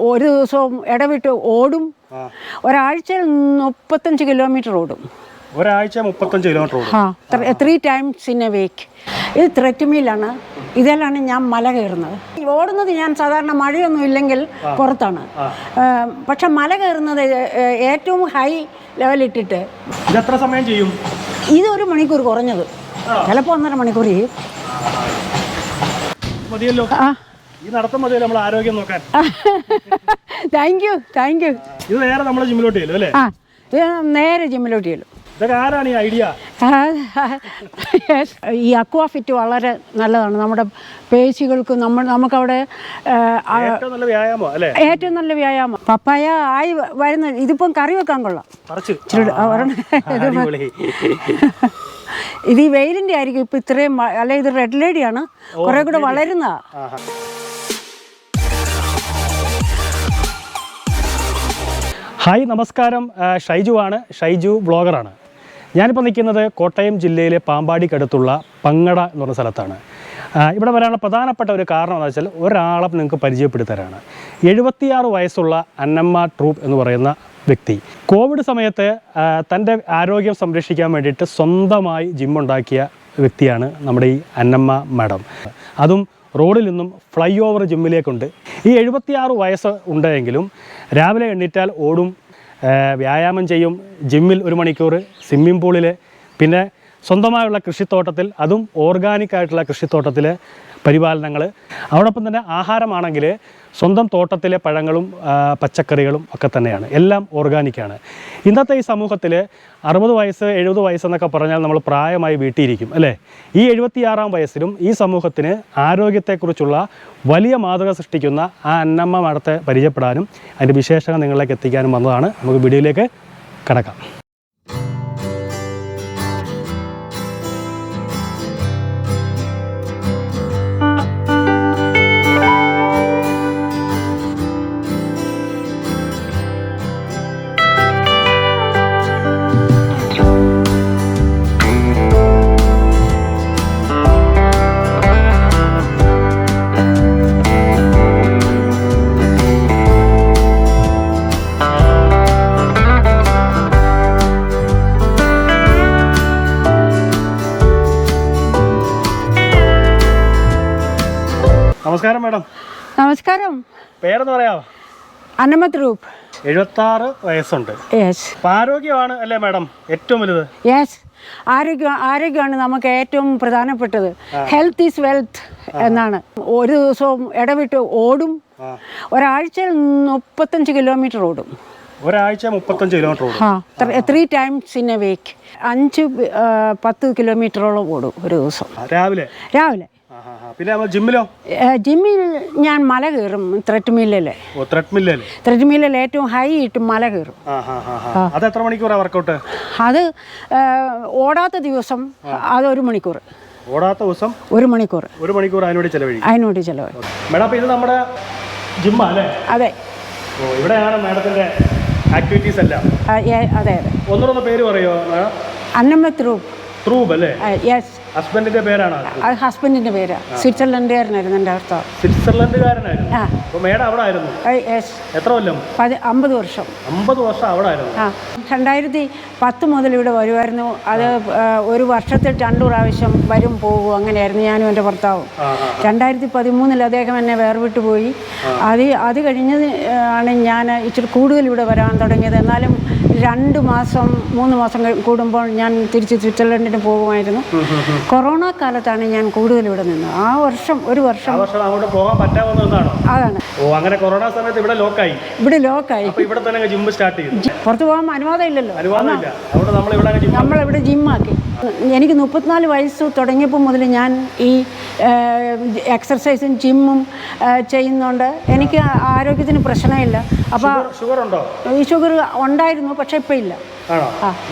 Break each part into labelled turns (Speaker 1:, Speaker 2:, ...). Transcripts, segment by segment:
Speaker 1: ഒരു ദിവസവും ഇടവിട്ട് ഓടും.
Speaker 2: ഒരാഴ്ച
Speaker 1: ഒരാഴ്ചയിൽ മുപ്പത്തഞ്ച് കിലോമീറ്റർ ഓടും.
Speaker 2: ഒരാഴ്ച മുപ്പത്തഞ്ച് കിലോമീറ്റർ ഓടും.
Speaker 1: Three times in a week ഇത് ത്രെറ്റുമീലാണ് ഇതിലാണ് ഞാൻ മല കയറുന്നത്. ഓടുന്നത് ഞാൻ സാധാരണ മഴയൊന്നും ഇല്ലെങ്കിൽ പുറത്താണ്. പക്ഷെ മല കയറുന്നത് ഏറ്റവും ഹൈ ലെവലിട്ടിട്ട്
Speaker 2: ഇത് എത്ര സമയം ചെയ്യും?
Speaker 1: ഇത് ഒരു മണിക്കൂർ കുറഞ്ഞത്. ചിലപ്പോൾ ഒന്നര മണിക്കൂർ ചെയ്യും.
Speaker 2: മതിയല്ലോ.
Speaker 1: ആ.
Speaker 2: ഈ നടത്തം നമ്മൾ ആരോഗ്യം നോക്കാൻ.
Speaker 1: താങ്ക് യു താങ്ക് യു
Speaker 2: ഇത് നേരെ നമ്മൾ ജിമ്മിലോട്ട് ചെല്ലും അല്ലേ?
Speaker 1: ആ ഇത് നേരെ ജിമ്മിലോട്ട് ചെല്ലും.
Speaker 2: ഇതൊക്കെ ആരാണ് ഈ ഐഡിയ.
Speaker 1: ഈ അക്വാ ഫിറ്റ് വളരെ നല്ലതാണ്. നമ്മുടെ പേശികൾക്ക് നമ്മൾ നമുക്കവിടെ
Speaker 2: ഏറ്റവും നല്ല വ്യായാമം അല്ലേ?
Speaker 1: ഏറ്റവും നല്ല വ്യായാമം. പപ്പായ ആയി വരുന്ന ഇതിപ്പം കറി വെക്കാൻ കൊള്ളാം. ഇത് ഈ വെയിലിന്റെ ആയിരിക്കും. ഇപ്പം ഇത്രയും അല്ലെ ഇത് റെഡ് ലേഡിയാണ്. കുറേ കൂടെ വളരുന്നതാ.
Speaker 2: ഹായ് നമസ്കാരം. ഷൈജു ആണ്. ഷൈജു ബ്ലോഗറാണ് ഞാനിപ്പോൾ നിൽക്കുന്നത് കോട്ടയം ജില്ലയിലെ പാമ്പാടിക്കടുത്തുള്ള പങ്ങട എന്ന് പറഞ്ഞ സ്ഥലത്താണ്. ഇവിടെ വരാനുള്ള പ്രധാനപ്പെട്ട ഒരു കാരണം എന്ന് വെച്ചാൽ ഒരാളെ നിങ്ങൾക്ക് പരിചയപ്പെടുത്തരാണ് എഴുപത്തിയാറ് വയസ്സുള്ള അന്നമ്മ ട്രൂപ്പ് എന്ന് പറയുന്ന വ്യക്തി കോവിഡ് സമയത്ത് തന്റെ ആരോഗ്യം സംരക്ഷിക്കാൻ വേണ്ടിയിട്ട് സ്വന്തമായി ജിമ്മുണ്ടാക്കിയ വ്യക്തിയാണ് നമ്മുടെ ഈ അന്നമ്മ മാഡം. അതും റോഡിൽ നിന്നും ഫ്ലൈ ഓവർ ജിമ്മിലേക്കുണ്ട്. ഈ എഴുപത്തിയാറ് വയസ്സ് ഉണ്ടെങ്കിലും രാവിലെ എണ്ണീറ്റാൽ ഓടും വ്യായാമം ചെയ്യും. ജിമ്മിൽ ഒരു മണിക്കൂർ സ്വിമ്മിംഗ് പൂളിൽ പിന്നെ സ്വന്തമായുള്ള കൃഷിത്തോട്ടത്തിൽ അതും ഓർഗാനിക് ആയിട്ടുള്ള കൃഷിത്തോട്ടത്തിലെ പരിപാലനങ്ങൾ അതോടൊപ്പം തന്നെ ആഹാരമാണെങ്കിൽ സ്വന്തം തോട്ടത്തിലെ പഴങ്ങളും പച്ചക്കറികളും ഒക്കെ തന്നെയാണ്. എല്ലാം ഓർഗാനിക്കാണ് ഇന്നത്തെ ഈ സമൂഹത്തിൽ അറുപത് വയസ്സ് എഴുപത് വയസ്സെന്നൊക്കെ പറഞ്ഞാൽ നമ്മൾ പ്രായമായി വീട്ടിയിരിക്കും അല്ലേ? ഈ എഴുപത്തിയാറാം വയസ്സിലും ഈ സമൂഹത്തിന് ആരോഗ്യത്തെക്കുറിച്ചുള്ള വലിയ മാതൃക സൃഷ്ടിക്കുന്ന ആ അന്നമ്മ മഠത്തെ പരിചയപ്പെടാനും അതിന്റെ വിശേഷങ്ങൾ നിങ്ങളിലേക്ക് എത്തിക്കാനും വന്നതാണ്. നമുക്ക് വീഡിയോയിലേക്ക് കിടക്കാം. നമസ്കാരം മാഡം.
Speaker 1: നമസ്കാരം.
Speaker 2: പേരെന്ന് പറയാമോ
Speaker 1: അന്നമത് റൂപ്പ്
Speaker 2: എഴുപത്താറ് വയസ്സുണ്ട്.
Speaker 1: യെസ്
Speaker 2: ആരോഗ്യമാണ് അല്ലേ മാഡം? ഏറ്റവും വലുത്?
Speaker 1: യെസ് ആരോഗ്യം ആരോഗ്യമാണ് നമുക്ക് ഏറ്റവും പ്രധാനപ്പെട്ടത്. ഹെൽത്ത് ഈസ് വെൽത്ത് എന്നാണ്. ഒരു ദിവസവും ഇടവിട്ട് ഓടും. ഒരാഴ്ചയിൽ മുപ്പത്തഞ്ച് കിലോമീറ്റർ ഓടും.
Speaker 2: ഒരാഴ്ച മുപ്പത്തഞ്ച് കിലോമീറ്റർ ഓടും.
Speaker 1: ആ three times in a week അഞ്ച് പത്ത് കിലോമീറ്ററോളം ഓടും ഒരു ദിവസം.
Speaker 2: രാവിലെ?
Speaker 1: രാവിലെ.
Speaker 2: പിന്നെ നമ്മൾ ജിമ്മിലോ?
Speaker 1: ജിമ്മിൽ ഞാൻ മല കയറും ത്രെഡ്മില്ലിൽ ത്രെഡ്മില്ലിൽ ഏറ്റവും ഹൈ ഇട്ട് മല കയറും.
Speaker 2: അത് എത്ര മണിക്കൂറാണ് വർക്കൗട്ട്
Speaker 1: അത് ഓടാത്ത ദിവസം അത് ഒരു മണിക്കൂർ.
Speaker 2: ഓടാത്ത ദിവസം
Speaker 1: ഒരു മണിക്കൂർ.
Speaker 2: ഒരു മണിക്കൂർ അതിനുവേണ്ടി ചെലവഴിക്കും.
Speaker 1: അതിനുവേണ്ടി ചിലവ്
Speaker 2: മേഡം ഇത് നമ്മുടെ ജിമ്മാ അല്ലേ?
Speaker 1: അതെ.
Speaker 2: ഓ ഇവിടെയാണ് മേഡത്തിന്റെ ആക്ടിവിറ്റീസ് എല്ലാം.
Speaker 1: അതെ അതെ.
Speaker 2: ഒന്നുകൂടെ പേര് പറയോ മാഡം?
Speaker 1: അന്നമത് റൂപ്പ്
Speaker 2: ത്രൂബ് അല്ലേ?
Speaker 1: യെസ്
Speaker 2: ഹസ്ബൻഡിന്റെ പേരാണ്
Speaker 1: അത്? ഹസ്ബൻഡിന്റെ പേര്. സ്വിറ്റ്സർലൻഡുകാരനായിരുന്നു എന്റെ ഭർത്താവ്
Speaker 2: സ്വിറ്റ്സർലൻഡുകാരനായിരുന്നു? അപ്പോൾ മേഡം അവിടെ ആയിരുന്നു
Speaker 1: യെസ്
Speaker 2: എത്ര കൊല്ലം?
Speaker 1: പതി അമ്പത് വർഷം.
Speaker 2: അമ്പത് വർഷം അവിടെ ആയിരുന്നു
Speaker 1: ആ. രണ്ടായിരത്തി പത്ത് മുതൽ ഇവിടെ വരുമായിരുന്നു. അത് ഒരു വർഷത്തിൽ രണ്ടു പ്രാവശ്യം വരും പോകും അങ്ങനെയായിരുന്നു ഞാനും എന്റെ ഭർത്താവും. രണ്ടായിരത്തി പതിമൂന്നിൽ അദ്ദേഹം എന്നെ വേർവിട്ട് പോയി. അത് അത് കഴിഞ്ഞ് ആണ് ഞാൻ ഇച്ചിരി കൂടുതൽ ഇവിടെ വരാൻ തുടങ്ങിയത്. എന്നാലും രണ്ട് മാസം മൂന്ന് മാസം കൂടുമ്പോൾ ഞാൻ തിരിച്ച് സ്വിറ്റ്സർലൻഡിന് പോകുമായിരുന്നു. കൊറോണ കാലത്താണ് ഞാൻ കൂടുതൽ ഇവിടെ നിന്നത്. ആ വർഷം ഒരു വർഷം
Speaker 2: അങ്ങോട്ട് പോകാൻ പറ്റാവുന്ന
Speaker 1: അതാണ്.
Speaker 2: ഓ അങ്ങനെ കൊറോണ സമയത്ത് ഇവിടെ ലോക്കായി.
Speaker 1: ഇവിടെ ലോക്കായി.
Speaker 2: ഇവിടെ തന്നെ ജിം സ്റ്റാർട്ട് ചെയ്തു.
Speaker 1: പുറത്ത് പോകാൻ അനുവാദം ഇല്ലല്ലോ നമ്മളിവിടെ ജിമ്മാക്കി എനിക്ക് മുപ്പത്തിനാല് വയസ്സ് തുടങ്ങിയപ്പോൾ മുതൽ ഞാൻ ഈ എക്സർസൈസും ജിമ്മും ചെയ്യുന്നുണ്ട്. എനിക്ക് ആരോഗ്യത്തിന് പ്രശ്നമില്ല. അപ്പോൾ
Speaker 2: ഷുഗർ ഉണ്ടോ?
Speaker 1: ഈ ഷുഗർ ഉണ്ടായിരുന്നു. പക്ഷേ ഇപ്പോൾ ഇല്ല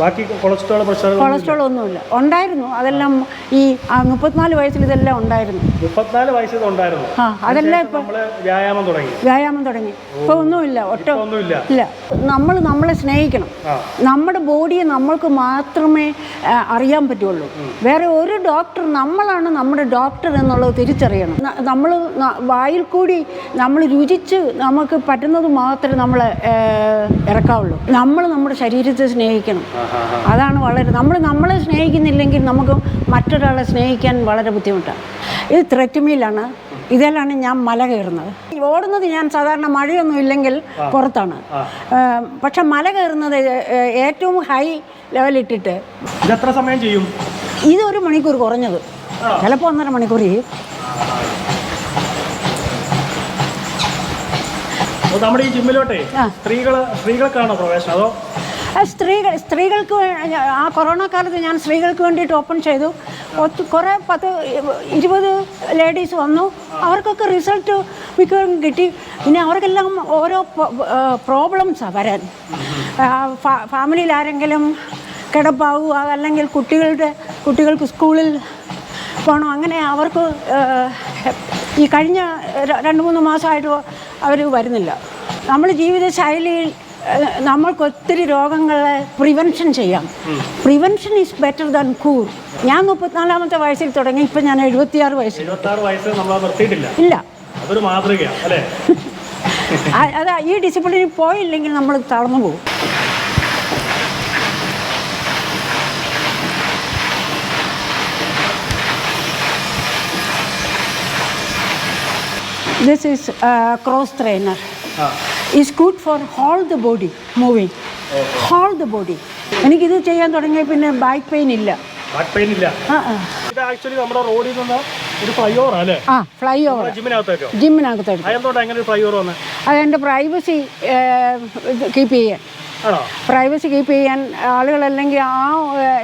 Speaker 2: ബാക്കി കൊളസ്ട്രോൾ
Speaker 1: കൊളസ്ട്രോൾ ഒന്നുമില്ല ഉണ്ടായിരുന്നു. അതെല്ലാം ഈ മുപ്പത്തിനാല് വയസ്സിൽ ഇതെല്ലാം ഉണ്ടായിരുന്നു.
Speaker 2: മുപ്പത്തിനാല് വയസ്സിൽ ഉണ്ടായിരുന്നു.
Speaker 1: ആ അതെല്ലാം
Speaker 2: ഇപ്പം വ്യായാമം തുടങ്ങി.
Speaker 1: വ്യായാമം തുടങ്ങി. ഇപ്പൊ ഒന്നുമില്ല
Speaker 2: ഒട്ടോ. ഒന്നുമില്ല.
Speaker 1: ഇല്ല. നമ്മൾ നമ്മളെ സ്നേഹിക്കണം. നമ്മുടെ ബോഡിയെ നമ്മൾക്ക് മാത്രമേ അറിയാൻ പറ്റുള്ളൂ. വേറെ ഒരു ഡോക്ടർ നമ്മളാണ് നമ്മുടെ ഡോക്ടർ എന്നുള്ളത് തിരിച്ചറിയണം. നമ്മൾ വായിൽ കൂടി നമ്മൾ രുചിച്ച് നമുക്ക് പറ്റുന്നത് മാത്രമേ നമ്മൾ ഇറക്കാവുള്ളൂ. നമ്മൾ നമ്മുടെ ശരീരത്തെ സ്നേഹിക്കണം. അതാണ് വളരെ നമ്മൾ നമ്മളെ സ്നേഹിക്കുന്നില്ലെങ്കിൽ നമുക്ക് മറ്റൊരാളെ സ്നേഹിക്കാൻ വളരെ ബുദ്ധിമുട്ടാണ് ഇത് ത്രെറ്റുമീലാണ് ഇതിലാണ് ഞാൻ മല കയറുന്നത്. ഓടുന്നത് ഞാൻ സാധാരണ മഴയൊന്നും ഇല്ലെങ്കിൽ പുറത്താണ്. പക്ഷെ മല കയറുന്നത് ഏറ്റവും ഹൈ ലെവലിട്ടിട്ട്
Speaker 2: ഇത് എത്ര സമയം ചെയ്യും?
Speaker 1: ഇത് ഒരു മണിക്കൂർ കുറഞ്ഞത്. ചിലപ്പോൾ ഒന്നര മണിക്കൂർ ചെയ്യും.
Speaker 2: നമ്മുടെ ഈ ജിമ്മിലോട്ടേ. സ്ത്രീകൾ സ്ത്രീകൾക്കാണോ പ്രവേശനം? അതോ
Speaker 1: സ്ത്രീകൾ സ്ത്രീകൾക്ക് ആ കൊറോണ കാലത്ത് ഞാൻ സ്ത്രീകൾക്ക് വേണ്ടിയിട്ട് ഓപ്പൺ ചെയ്തു. കുറെ പത്ത് ഇരുപത് ലേഡീസ് വന്നു. അവർക്കൊക്കെ റിസൾട്ട് മിക്കവാറും കിട്ടി. പിന്നെ അവർക്കെല്ലാം ഓരോ പ്രോബ്ലംസാണ് വരാൻ. ഫാമിലിയിൽ ആരെങ്കിലും കിടപ്പാവുക അല്ലെങ്കിൽ കുട്ടികളുടെ കുട്ടികൾക്ക് സ്കൂളിൽ പോകണം അങ്ങനെ അവർക്ക് ഈ കഴിഞ്ഞ രണ്ട് മൂന്ന് മാസമായിട്ട് അവർ വരുന്നില്ല. നമ്മൾ ജീവിതശൈലിയിൽ നമ്മൾക്ക് ഒത്തിരി രോഗങ്ങളെ പ്രിവെൻഷൻ ചെയ്യാം. Prevention is better than cure. ഞാൻ മുപ്പത്തിനാലാമത്തെ വയസ്സിൽ തുടങ്ങി ഇപ്പം ഞാൻ എഴുപത്തിയാറ്
Speaker 2: വയസ്സ്
Speaker 1: ഇല്ല. അതാ ഈ ഡിസിപ്ലിനിൽ പോയില്ലെങ്കിൽ നമ്മൾ തളർന്നു പോകും. This is a cross trainer.
Speaker 2: Ah.
Speaker 1: It's good for all the body moving. Okay. All the body. എനിക്കിത് ചെയ്യാൻ തുടങ്ങിയ പിന്നെ ബാക്ക് പെയിൻ ഇല്ല
Speaker 2: ബാക്ക് പെയിൻ ഇല്ല. ഇത് ആക്ച്വലി നമ്മുടെ റോഡിൽ നിന്ന് ഒരു ഫ്ലൈ ഓവർ അല്ലേ
Speaker 1: ആ ഫ്ലൈ ഓവർ
Speaker 2: ജിമ്മിനകത്തേക്കോ
Speaker 1: ജിമ്മിനകത്തെടുത്ത്
Speaker 2: അതെന്തോട്ട് എങ്ങനെ ഫ്ലൈ ഓവർ വന്നത്
Speaker 1: അതെന്റെ പ്രൈവസി കീപ്പ് ചെയ്യാൻ പ്രൈവസി കീപ്പ് ചെയ്യാൻ ആളുകളല്ലെങ്കിൽ ആ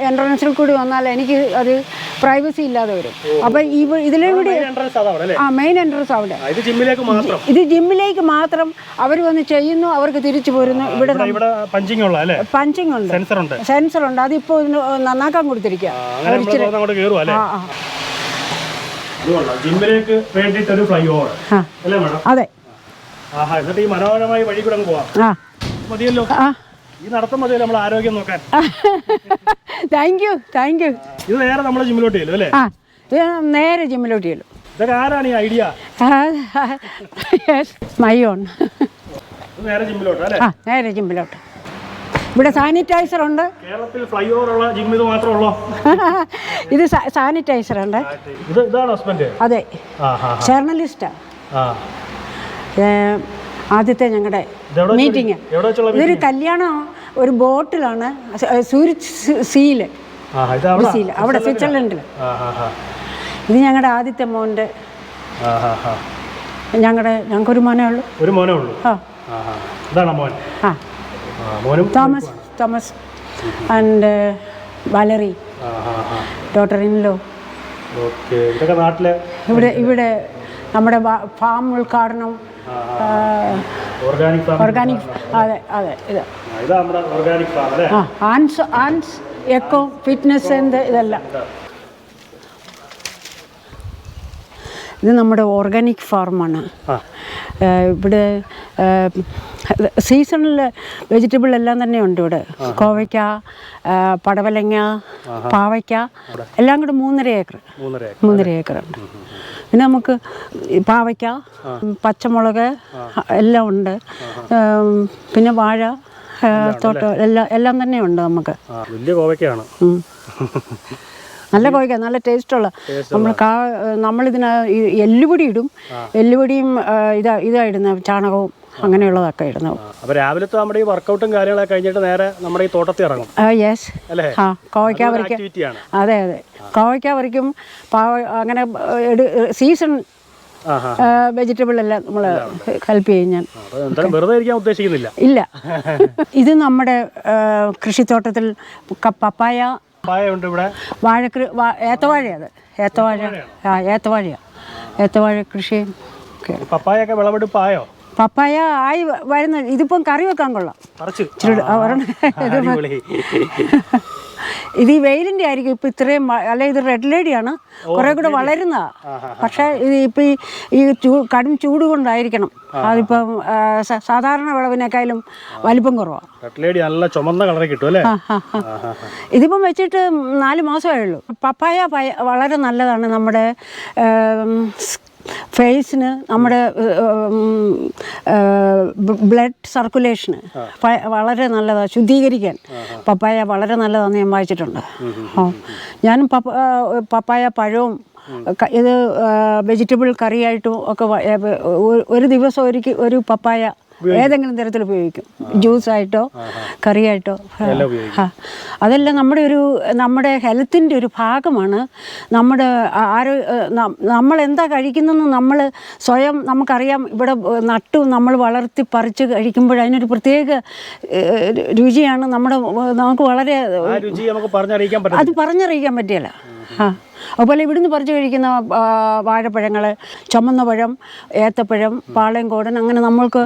Speaker 1: എൻട്രൻസിൽ കൂടി വന്നാൽ എനിക്ക് അത് പ്രൈവസി ഇല്ലാതെ വരും. അപ്പൊ ഇവ ഇതിലൂടെ ആ മെയിൻ എൻട്രൻസ് അവിടെ.
Speaker 2: ഇത് ജിമ്മിലേക്ക് മാത്രം.
Speaker 1: അവർ വന്ന് ചെയ്യുന്നു അവർക്ക് തിരിച്ചു പോരുന്നു ഇവിടെ
Speaker 2: പഞ്ചിങ്
Speaker 1: ഉണ്ട്.
Speaker 2: സെൻസർ ഉണ്ട്.
Speaker 1: അതിപ്പോ നന്നാക്കാൻ കൊടുത്തിരിക്കുക
Speaker 2: ജിമ്മിലേക്ക് വേണ്ടിയിട്ട് ഒരു ഫ്ലൈ ഓവർ അല്ലേ മേഡം?
Speaker 1: അതെ.
Speaker 2: ആഹാ എന്നിട്ട് ഈ മനോഹരമായ വഴി കൂടെ പോവാം.
Speaker 1: ആ.
Speaker 2: മതിയല്ലോ.
Speaker 1: ആ.
Speaker 2: ഈ നടത്തം മതി നമ്മൾ ആരോഗ്യം നോക്കാൻ.
Speaker 1: താങ്ക് യു താങ്ക് യു
Speaker 2: ഇത് നേരെ നമ്മളെ ജിമ്മിലോട്ട് ചെല്ലും അല്ലേ?
Speaker 1: ആ ഇത് നേരെ ജിമ്മിലോട്ട് ചെല്ലും.
Speaker 2: ഇതൊക്കെ ആരാണ് ഈ ഐഡിയ
Speaker 1: മൈ ഓൺ
Speaker 2: നേരെ ജിമ്മിലോട്ട് അല്ലേ?
Speaker 1: ആ നേരെ ജിമ്മിലോട്ട്. ഇവിടെ സാനിറ്റൈസർ ഉണ്ട്.
Speaker 2: കേരളത്തിൽ ഫ്ലൈ ഓവർ ഉള്ള ജിം ഇത് മാത്രമേ ഉള്ളൂ?
Speaker 1: ഇത് സാനിറ്റൈസർ ഉണ്ട്.
Speaker 2: ഇത് ഇതാണ് ഹസ്ബൻഡ്
Speaker 1: അതെ.
Speaker 2: ആ
Speaker 1: ആദ്യത്തെ ഞങ്ങളുടെ മീറ്റിംഗ് ഇതൊരു കല്യാണം? ഒരു ബോട്ടിലാണ് സൂരിച്ച്
Speaker 2: സീൽ. സീൽ അവിടെ
Speaker 1: സ്വിറ്റ്സർലൻഡിൽ ഇത് ഞങ്ങളുടെ ആദ്യത്തെ
Speaker 2: മോന്റെ
Speaker 1: ഞങ്ങളുടെ ഞങ്ങൾക്കൊരു മോനേ ഉള്ളൂ.
Speaker 2: ഒരു മോനേ ഉള്ളൂ?
Speaker 1: ആ.
Speaker 2: ഇതാണ് മോൻ?
Speaker 1: ആ. Thomas Thomas and Valerie daughter in law ഇവിടെ ഇവിടെ നമ്മുടെ ഫാം ഉദ്ഘാടനം
Speaker 2: ഓർഗാനിക്
Speaker 1: അതെ അതെ ഇത്. ആ ആൻസ് ആൻസ് എക്കോ ഫിറ്റ്നസ് ഇതെല്ലാം. ഇത്. നമ്മുടെ ഓർഗാനിക് ഫാർമാണ് ഇവിടെ സീസണിൽ വെജിറ്റബിൾ എല്ലാം തന്നെ ഉണ്ട് ഇവിടെ. കോവയ്ക്ക പടവലങ്ങ പാവയ്ക്ക എല്ലാം കൂടെ മൂന്നര ഏക്കർ.
Speaker 2: മൂന്നര ഏക്കർ.
Speaker 1: ഉണ്ട്. പിന്നെ നമുക്ക് പാവയ്ക്ക പച്ചമുളക് എല്ലാം ഉണ്ട്. പിന്നെ വാഴ തോട്ടം എല്ലാം എല്ലാം തന്നെ ഉണ്ട് നമുക്ക്.
Speaker 2: വലിയ കോവയ്ക്കാണ്.
Speaker 1: നല്ല കോവയ്ക്ക നല്ല ടേസ്റ്റുള്ള. നമ്മൾ കാ നമ്മളിതിന് എല്ലുപൊടി ഇടും. എല്ലുപൊടിയും ഇതാ ഇതാ ഇടുന്നത് ചാണകവും. അങ്ങനെയുള്ളതൊക്കെ ആയിരുന്നു.
Speaker 2: അപ്പോൾ രാവിലത്തെ നമ്മുടെ ഈ വർക്കൗട്ടും കാര്യങ്ങളൊക്കെ കഴിഞ്ഞിട്ട് നേരെ നമ്മുടെ ഈ തോട്ടത്തിൽ ഇറങ്ങും.
Speaker 1: യെസ്
Speaker 2: അല്ലേ?
Speaker 1: ആ കോവയ്ക്ക പറിക്കും അതെ അതെ. കോവയ്ക്ക പറിക്കും അങ്ങനെ സീസൺ വെജിറ്റബിൾ എല്ലാം നമ്മൾ ഹെൽപ്പ് ചെയ്യും ഞാൻ.
Speaker 2: വെറുതെ ഇരിക്കാൻ ഉദ്ദേശിക്കുന്നില്ല.
Speaker 1: ഇല്ല. ഇത് നമ്മുടെ കൃഷിത്തോട്ടത്തിൽ പപ്പായ. വാഴക്കൃ വാ ഏത്തവാഴ അത്. ഏത്തവാഴ ആ ഏത്തവാഴയാണ് ഏത്തവാഴ കൃഷി ഒക്കെ.
Speaker 2: പപ്പായൊക്കെ വിളവെടുപ്പായോ
Speaker 1: പപ്പായ ആയി വരുന്ന ഇതിപ്പം കറി വെക്കാൻ കൊള്ളാം. ഇത് ഈ വെയിലിന്റെ ആയിരിക്കും. ഇപ്പം ഇത്രയും അല്ല ഇത് റെഡ് ലേഡിയാണ് കുറേ കൂടെ വളരുന്ന പക്ഷേ ഇത് ഇപ്പം ഈ ചൂ കടും ചൂട് കൊണ്ടായിരിക്കണം. അതിപ്പം സാധാരണ വിളവിനേക്കാളും വലിപ്പം കുറവാണ്
Speaker 2: റെഡ് ലേഡി നല്ല ചുമന്ന കളറിൽ കിട്ടും അല്ലേ?
Speaker 1: ഇതിപ്പം വെച്ചിട്ട് നാല് മാസമേ ഉള്ളൂ. പപ്പായ വളരെ നല്ലതാണ് നമ്മുടെ ഫേസിന് നമ്മുടെ ബ്ലഡ് സർക്കുലേഷന് വളരെ നല്ലതാണ് ശുദ്ധീകരിക്കാൻ. പപ്പായ വളരെ നല്ലതാണെന്ന് ഞാൻ വായിച്ചിട്ടുണ്ട്. ഓ ഞാനും പപ്പ പപ്പായ പഴവും ഇത് വെജിറ്റബിൾ കറിയായിട്ടും ഒക്കെ ഒരു- ദിവസം ഒരു പപ്പായ ഏതെങ്കിലും തരത്തിൽ ഉപയോഗിക്കും. ജ്യൂസായിട്ടോ കറിയായിട്ടോ. അതെല്ലാം നമ്മുടെ ഒരു നമ്മുടെ ഹെൽത്തിന്റെ ഒരു ഭാഗമാണ്. നമ്മുടെ ആരോ നമ്മൾ എന്താ കഴിക്കുന്നതെന്ന് നമ്മൾ സ്വയം നമുക്കറിയാം. ഇവിടെ നട്ടു നമ്മൾ വളർത്തി പറിച്ച് കഴിക്കുമ്പോൾ അതിനൊരു പ്രത്യേക രുചിയാണ്. നമ്മുടെ നമുക്ക് വളരെ അത് പറഞ്ഞറിയിക്കാൻ പറ്റിയല്ല ആ അതുപോലെ ഇവിടുന്ന് പറിച്ചു കഴിക്കുന്ന വാഴപ്പഴങ്ങൾ ചുമന്ന പഴം ഏത്തപ്പഴം പാളയംകോടൻ അങ്ങനെ നമ്മൾക്ക്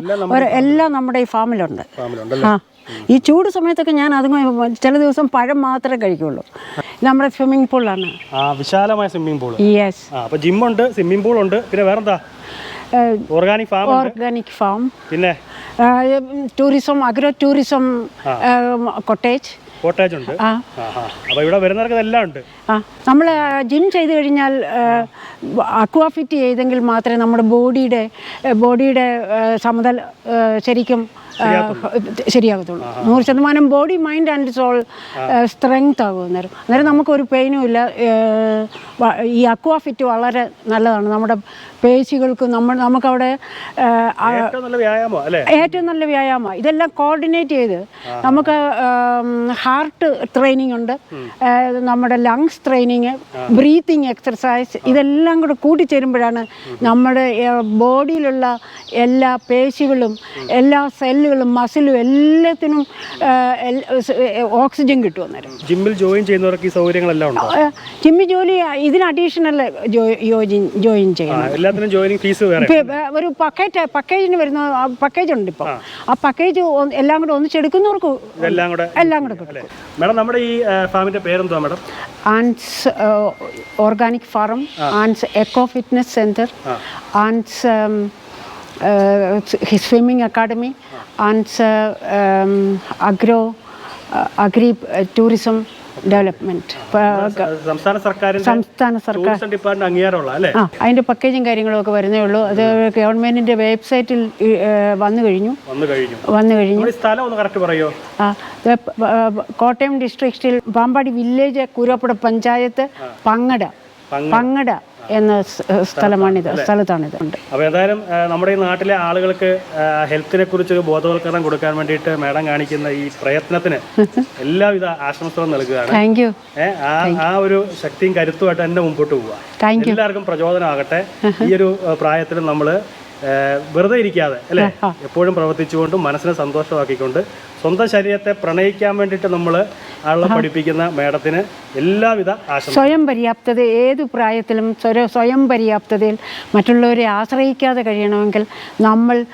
Speaker 1: എല്ലാം നമ്മുടെ ഈ ഫാമിലുണ്ട്. ആ. ഈ ചൂട് സമയത്തൊക്കെ ഞാൻ അത് ചില ദിവസം പഴം മാത്രമേ കഴിക്കുള്ളൂ. നമ്മുടെ സ്വിമ്മിംഗ് പൂളാണ്
Speaker 2: വിശാലമായ സ്വിമ്മിംഗ് പൂൾ
Speaker 1: യെസ്
Speaker 2: അപ്പോൾ ജിം ജിമ്മുണ്ട് സ്വിമ്മിംഗ് പൂൾ ഉണ്ട്. പിന്നെ വേറെന്താ? ഓർഗാനിക് ഫാം
Speaker 1: ഓർഗാനിക് ഫാം
Speaker 2: പിന്നെ?
Speaker 1: Tourism agro tourism cottage
Speaker 2: cottage ഉണ്ട്. അപ്പോൾ ഇവിടെ വരുന്നവർക്ക് ഇതെല്ലാം ഉണ്ട്.
Speaker 1: ആ നമ്മൾ ജിം ചെയ്ത് കഴിഞ്ഞാൽ അക്വാഫിറ്റ് ചെയ്തെങ്കിൽ മാത്രമേ നമ്മുടെ ബോഡിയുടെ ബോഡിയുടെ സമതൽ ശരിക്കും ശരിയാകത്തുള്ളൂ. നൂറ് ശതമാനം body mind and soul strength ആകും അന്നേരം. അന്നേരം നമുക്കൊരു പെയിനും ഇല്ല. ഈ അക്വാഫിറ്റ് വളരെ നല്ലതാണ്. നമ്മുടെ പേശികൾക്ക് നമ്മൾ നമുക്കവിടെ
Speaker 2: ഏറ്റവും നല്ല വ്യായാമം
Speaker 1: ഇതെല്ലാം കോർഡിനേറ്റ് ചെയ്ത് നമുക്ക് ഹാർട്ട് ട്രെയിനിങ് ഉണ്ട്. നമ്മുടെ ലങ്സ് ട്രെയിനിങ് ബ്രീത്തിങ് എക്സർസൈസ് ഇതെല്ലാം കൂടെ കൂട്ടിച്ചേരുമ്പോഴാണ് നമ്മുടെ ബോഡിയിലുള്ള എല്ലാ പേശികളും എല്ലാ സെല്ലുകളും മസിലും എല്ലാത്തിനും ഓക്സിജൻ കിട്ടും അന്നേരം.
Speaker 2: ജിമ്മിൽ ജോയിൻ ചെയ്യുന്നവർക്ക് ഈ സൗകര്യങ്ങളെല്ലാം ഉണ്ടോ?
Speaker 1: ജിമ്മിൽ ജിമ്മി ജോലി ഇതിന് അഡീഷണൽ ജോയിൻ ചെയ്യണം.
Speaker 2: എല്ലാത്തിനും ജോയിനിങ് ഫീസ്
Speaker 1: ഇപ്പൊ, ഒരു പക്കേറ്റ് പക്കേജിന് വരുന്ന പക്കേജ് ഉണ്ട് ഇപ്പോൾ ആ. പക്കേജ് എല്ലാം കൂടെ ഒന്നിച്ചെടുക്കുന്നവർക്ക്
Speaker 2: ഇതെല്ലാം കൂടെ
Speaker 1: എല്ലാം കൂടെ കിട്ടും.
Speaker 2: അല്ലേ? മാഡം നമ്മുടെ ഈ ഫാമിന്റെ പേരെന്തുവാ madam?
Speaker 1: Ann's organic farm Ann's eco fitness centre Ann's swimming academy Ann's agro agri tourism development
Speaker 2: സംസ്ഥാന സർക്കാർ
Speaker 1: സംസ്ഥാന സർക്കാർ. അതിന്റെ പാക്കേജും കാര്യങ്ങളും ഒക്കെ വരുന്നേ ഉള്ളൂ. അത് ഗവൺമെന്റിന്റെ വെബ്സൈറ്റിൽ വന്നു കഴിഞ്ഞു.
Speaker 2: വന്നു കഴിഞ്ഞു.
Speaker 1: കോട്ടയം ഡിസ്ട്രിക്റ്റിൽ പാമ്പാടി വില്ലേജ് കൂരപ്പുഴ പഞ്ചായത്ത് പങ്ങട. പങ്ങട. എന്ന സ്ഥലമാണിത് സ്ഥലത്താണിത്.
Speaker 2: അപ്പോൾ എന്തായാലും നമ്മുടെ ഈ നാട്ടിലെ ആളുകൾക്ക് ഹെൽത്തിനെ കുറിച്ച് ഒരു ബോധവൽക്കരണം കൊടുക്കാൻ വേണ്ടിയിട്ട് മാഡം കാണിക്കുന്ന ഈ പ്രയത്നത്തിന് എല്ലാവിധ ആശംസകളും നൽകുകയാണ്.
Speaker 1: താങ്ക് യു
Speaker 2: ആ ഒരു ശക്തിയും കരുത്തുമായിട്ട് തന്നെ മുമ്പോട്ട് പോവുക. എല്ലാവർക്കും പ്രചോദനമാകട്ടെ ഈ ഒരു പ്രായത്തിൽ നമ്മൾ വെറുതെ ഇരിക്കാതെ അല്ലേ? എപ്പോഴും പ്രവർത്തിച്ചുകൊണ്ടും മനസ്സിനെ സന്തോഷമാക്കിക്കൊണ്ട് സ്വന്തം ശരീരത്തെ പ്രണയിക്കാൻ വേണ്ടിയിട്ട് നമ്മൾ ആളെ പഠിപ്പിക്കുന്ന മേഡത്തിന് എല്ലാവിധ ആശംസ
Speaker 1: സ്വയം പര്യാപ്തത ഏത് പ്രായത്തിലും സ്വയം പര്യാപ്തതയിൽ മറ്റുള്ളവരെ ആശ്രയിക്കാതെ കഴിയണമെങ്കിൽ നമ്മൾ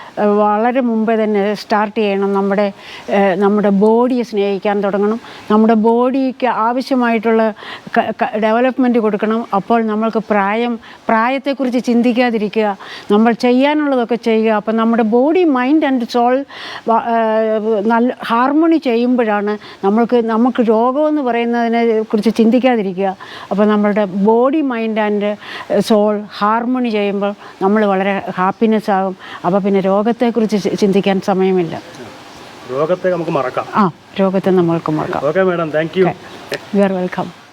Speaker 1: വളരെ മുമ്പേ തന്നെ സ്റ്റാർട്ട് ചെയ്യണം. നമ്മുടെ നമ്മുടെ ബോഡിയെ സ്നേഹിക്കാൻ തുടങ്ങണം. നമ്മുടെ ബോഡിക്ക് ആവശ്യമായിട്ടുള്ള ഡെവലപ്മെന്റ് കൊടുക്കണം. അപ്പോൾ നമ്മൾക്ക് പ്രായം പ്രായത്തെക്കുറിച്ച് ചിന്തിക്കാതിരിക്കുക. നമ്മൾ ചെയ്യാനുള്ളതൊക്കെ ചെയ്യുക. അപ്പം നമ്മുടെ ബോഡി മൈൻഡ് ആൻഡ് സോൾ നല്ല ഹാർമോണി ചെയ്യുമ്പോഴാണ് നമ്മൾക്ക് നമുക്ക് രോഗമെന്ന് പറയുന്നതിനെ കുറിച്ച് ചിന്തിക്കാതിരിക്കുക. അപ്പോൾ നമ്മളുടെ body mind and soul harmony ചെയ്യുമ്പോൾ നമ്മൾ വളരെ ഹാപ്പിനെസ് ആകും. അപ്പോൾ പിന്നെ രോഗത്തെക്കുറിച്ച് ചിന്തിക്കാൻ സമയമില്ല.
Speaker 2: രോഗത്തെ നമുക്ക് മറക്കാം.
Speaker 1: ആ രോഗത്തെ നമ്മൾക്ക് മറക്കാം.
Speaker 2: Okay madam. Thank you.
Speaker 1: You are welcome